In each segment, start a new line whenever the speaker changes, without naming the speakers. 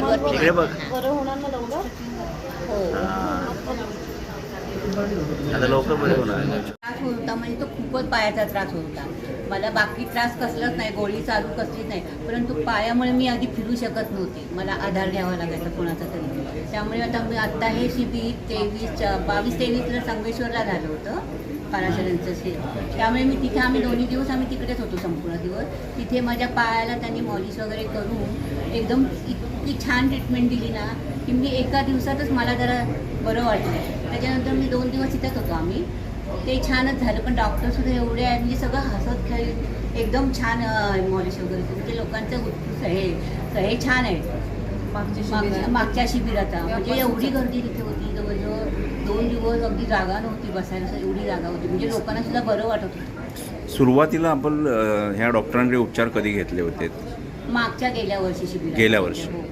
इकडे बघ.
हो
हा. आता लवकर बरे होणार.
त्रास होत म्हणजे तो खूपच पायाचा त्रास होत. मला बाकी त्रास कसलाच नाही गोळी चालू कसलीच नाही. परंतु पायामुळे मी आधी फिरू शकत नव्हते. मला आधार घ्यावा लागायचा कोणाचा तरी. त्यामुळे आता मी आत्ता हे शिबिर तेवीस बावीस तेवीसला संगमेश्वरला झालं होतं. पाराशरांचं शिबिर त्यामुळे मी तिथे आम्ही दोन्ही दिवस आम्ही तिकडेच होतो संपूर्ण दिवस. तिथे माझ्या पायाला त्यांनी मॉलिश वगैरे करून एकदम इतकी छान ट्रीटमेंट दिली ना की मी एका दिवसातच मला जरा बरं वाटलं. त्याच्यानंतर मी दोन दिवस तिथेच होतो आम्ही. ते छानच झालं पण डॉक्टर सुद्धा एवढे आहेत म्हणजे सगळं हसत खेळत एकदम छान मॉलिश वगैरे. म्हणजे लोकांचं उत्कृष्ट हे हे छान आहे. मागच्या मागच्या शिबिराचा म्हणजे एवढी गर्दी तिथे होती जवळजवळ दोन दिवस अगदी जागा नव्हती बसायला एवढी जागा होती. म्हणजे लोकांना सुद्धा बरं वाटत होतं.
सुरुवातीला आपण ह्या डॉक्टरांकडे उपचार कधी घेतले होते?
मागच्या गेल्या वर्षी
गेल्या वर्षी.
हो.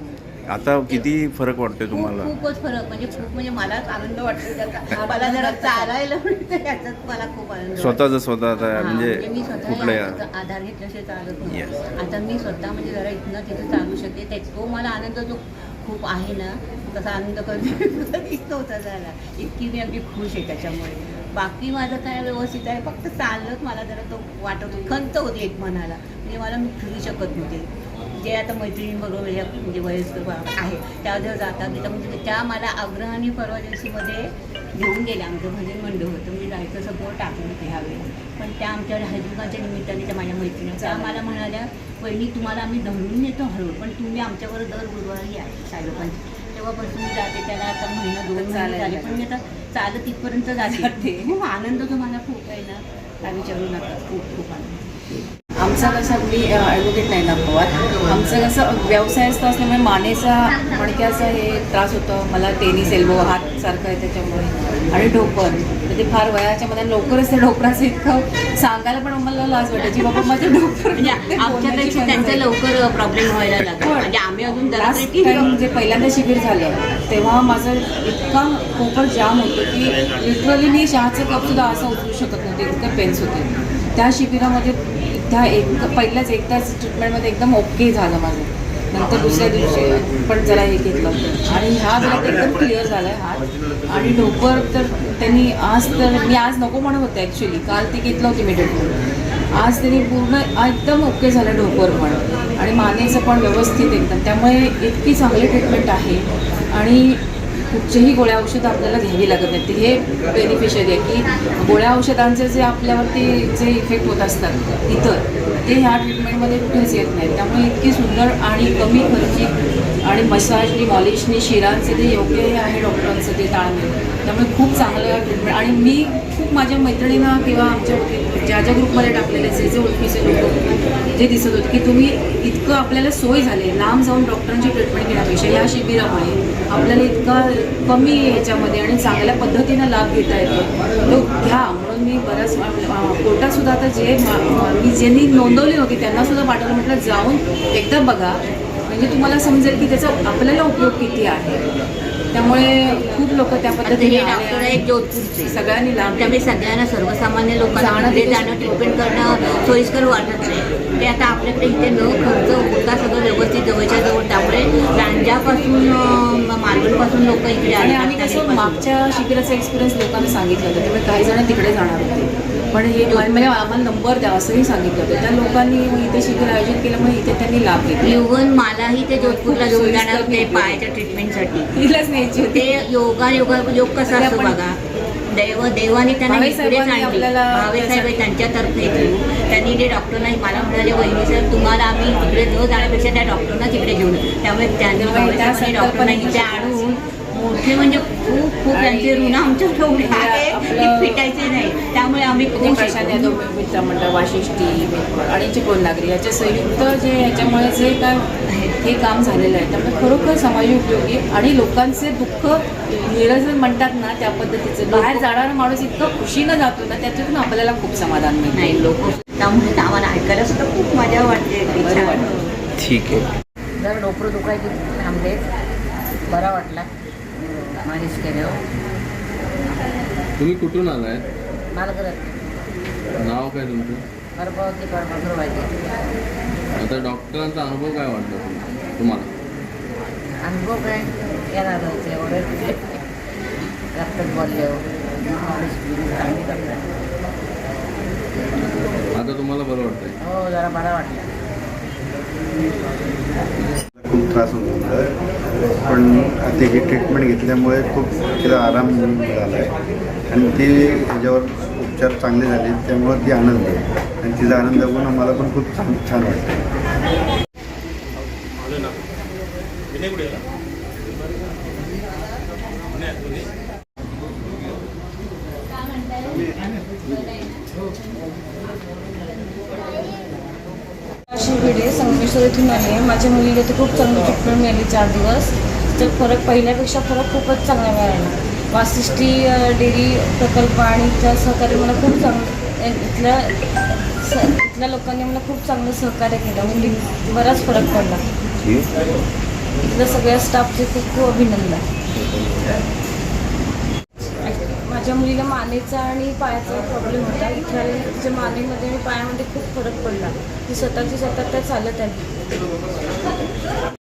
आता किती फरक वाटतोय तुम्हाला?
खूपच फरक. म्हणजे खूप म्हणजे मलाच आनंद वाटतो त्याचा. मला जरा चालायला मिळतं याचाच मला खूप आनंद.
स्वतःच स्वतः आता
हा,
म्हणजे
मी स्वतः
कुठल्या
आधार घेतल्याशिवाय चालत नाही. आता मी स्वतः म्हणजे जरा इथनं तिथं चालू शकते. त्याच तो मला आनंद जो खूप आहे ना तसा आनंद कधी नव्हता झाला. इतकी मी अगदी खुश आहे त्याच्यामुळे. बाकी माझं काय व्यवस्थित आहे. फक्त चालत मला जरा तो वाटत होती. खंत होती एक मनाला. म्हणजे मला मी फिरू शकत नव्हते. जे आता मैत्रिणींबरोबर या म्हणजे वयस्कर आहे त्या जेव्हा जातात तिथं म्हणजे त्या मला आग्रहाने परवा दिवशीमध्ये घेऊन गेल्या. आमचं भजन मंडळ होतं म्हणजे जायचं सगळं टाकलं होतं ह्यावेळी. पण त्या आमच्या हजूबाच्या निमित्ताने त्या माझ्या मैत्रिणी त्या मला म्हणाल्या वहिनी तुम्हाला आम्ही धरून नेतो हळू पण तुम्ही आमच्यावर दर गुरुवारी या साईबाबांची तेव्हापासून मी जाते त्याला आता महिना दोन झाले पण मी आता चालत इथपर्यंत जाते. आनंद जो मला खूप आहे ना. त्या विचारू नका खूप खूप आनंद.
आमचा कसं मी ॲडव्होकेट नाही ना पवार आमचं कसं व्यवसायस्थ असल्यामुळे मानेचा मणक्याचा हे त्रास होतो. मला टेनिस एल्बो हात सारखं आहे त्याच्यामुळे. आणि ढोपर तर ते फार वयाच्या मध्ये लवकरच ते ढोपराचं इतकं सांगायला पण मला लाज वाटायची. बाबा माझे ढोपर
आमच्यापेक्षा त्यांचं लवकर प्रॉब्लेम व्हायला लागला. म्हणजे आम्ही अजून
जे पहिल्यांदा शिबिर झालं तेव्हा माझं इतका कोपर जाम होतं की लिटरली मी चहाचं कप सुद्धा असं उचलू शकत नव्हते. इतके पेन्स होते. त्या शिबिरामध्ये त्या एक पहिल्याच एकदाच ट्रीटमेंटमध्ये एकदम ओके झालं माझं. नंतर दुसऱ्या दिवशी पण जरा हे घेतलं. आणि ह्या जरा एकदम क्लिअर झालं आहे हात. आणि ढोपर तर त्यांनी आज तर मी आज नको म्हणत होते ॲक्च्युली काल ती घेतलं होती मी ट्रीटमेंट आज त्यांनी पूर्ण एकदम ओके झालं ढोकर पण. आणि मानेचं पण व्यवस्थित एकदम. त्यामुळे इतकी चांगली ट्रीटमेंट आहे. आणि कुठचेही गोळ्या औषधं आपल्याला घ्यावी लागत नाहीत. हे बेनिफिशियरी आहे की गोळ्या औषधांचे जे आपल्यावरती जे इफेक्ट होत असतात इतर ते ह्या ट्रीटमेंटमध्ये कुठेच येत नाहीत. त्यामुळे इतकी सुंदर आणि कमी खर्चिक आणि मसाजनी मॉलिशनी शिरांचे ते योग्य हे आहे डॉक्टरांचं ते ताळमेळ त्यामुळे खूप चांगलं ट्रीटमेंट आणि मी खूप माझ्या मैत्रिणींना किंवा आमच्या ज्या ज्या ग्रुपमध्ये टाकलेले जे जे ओळखीचे लोक जे दिसत होते की तुम्ही इतकं आपल्याला सोय झाली लांब जाऊन डॉक्टरांची ट्रीटमेंट घेण्यापेक्षा या शिबिरामुळे आपल्याला इतका कमी ह्याच्यामध्ये आणि चांगल्या पद्धतीनं लाभ घेता येतो. लोक घ्या. म्हणून मी बऱ्याच कोर्टातसुद्धा आता जे मी ज्यांनी नोंदवली होती त्यांनासुद्धा पाठवलं. म्हटलं जाऊन एकदा बघा. म्हणजे तुम्हाला समजेल की त्याचा आपल्याला उपयोग किती आहे. त्यामुळे खूप लोक त्या पद्धतीने
हे डॉक्टर
आणि
आहेत. जोधपूरचे
सगळ्यांनी लाभ
त्यामुळे सगळ्यांना सर्वसामान्य लोकांना
जाणं
जाणं ट्रीटमेंट करणं सोयीस्कर वाटत नाही. ते आता आपल्याकडे इथे न खर्च होता सगळं व्यवस्थित जवळच्या जवळ. त्यामुळे लांजापासून अं, मालवणपासून लोक इकडे
आणि
आले
आम्ही कसं मागच्या शिबिराचा एक्सपिरियन्स लोकांना सांगितलं होतं. त्यामुळे काही जण तिकडे जाणार होते. पण हे म्हणजे आम्हाला नंबर द्या असंही सांगितलं होतं. त्या लोकांनी इथे शिबिर आयोजित केल्यामुळे इथे त्यांनी लाभ घेतला.
इव्हन मलाही ते जोधपूरला घेऊन जाणार होते पायाच्या ट्रीटमेंटसाठी
तिलाच न्यायची होती.
ते योगा योगा योग कसा असतो बघा. देव देवाने त्यांना
भावे
इकडेच
साहेबांनी
आणली
आपल्याला
भावे साहेब आहे त्यांच्यातर्फे त्यांनी ते डॉक्टरना मला म्हणाले वहिनी साहेब तुम्हाला आम्ही तिकडे न जाण्यापेक्षा त्या डॉक्टरना तिकडे घेऊन येऊ." त्यामुळे त्यांनी भावे
त्या
साहेबांनी डॉक्टरना इथे आणून मोठे म्हणजे खूप खूप त्यांचे ऋण आमच्या ठेवले आहे. ते फिटायचे नाही. त्यामुळे आम्ही खूप
प्रशांत यादव मित्रमंडळ वाशिष्ठी आणि चिपळूण नागरी. याच्या संयुक्त जे याच्यामुळे जे काय हे काम झालेलं आहे त्यामुळे खरोखर समाज उपयोगी आणि लोकांचे दुःख निरसन म्हणतात ना त्या पद्धतीचं. बाहेर जाणारा माणूस इतकं खुशीनं जातो ना त्याच्यातून आपल्याला खूप समाधान मिळतं.
नाही लोक त्यामुळे आम्हाला ऐकायला सुद्धा खूप मजा. वाटतं.
ठीक आहे.
जर डोकं दुखायची थांबले बरा वाटला. मालिश केल्यावर
तुम्ही कुठून आलाय?
मला करत
नाव काय तुमचं?
गर्भवती परमेश्वर पाहिजे
आता डॉक्टरांचा अनुभव काय वाटला तुम- तुम्हाला?
अनुभव काय? एवढे. चांगली करतात
आता तुम्हाला बरं वाटतंय?
हो जरा बरा वाटला.
खूप त्रास होत होता. पण त्याची ट्रीटमेंट घेतल्यामुळे खूप तिला आराम झाला आहे आणि ती त्याच्यावर उपचार चांगले झाले त्यामुळं ती आनंद आहे. आणि तिचा आनंद बघून आम्हाला पण खूप छान छान वाटतं
अशी भिडे संगमेश्वर इथून आली. आहे माझ्या मुलीला तर खूप चांगली ट्रीटमेंट मिळाली चार दिवस. तर फरक पहिल्यापेक्षा फरक खूपच चांगला मिळाला. वासिष्ठी डेअरी प्रकल्प आणि इथल्या सहकार्य मला खूप चांगलं इथल्या स इथल्या लोकांनी मला खूप चांगलं सहकार्य केलं. म्हणजे बराच फरक पडला. इथल्या सगळ्या स्टाफचे खूप खूप अभिनंदन. माझ्या मुलीला मानेचा आणि पायाचा प्रॉब्लेम होता. इथे तिच्या मानेमध्ये आणि पायामध्ये खूप फरक पडला. ती स्वतःची स्वतः त्या चालत आहे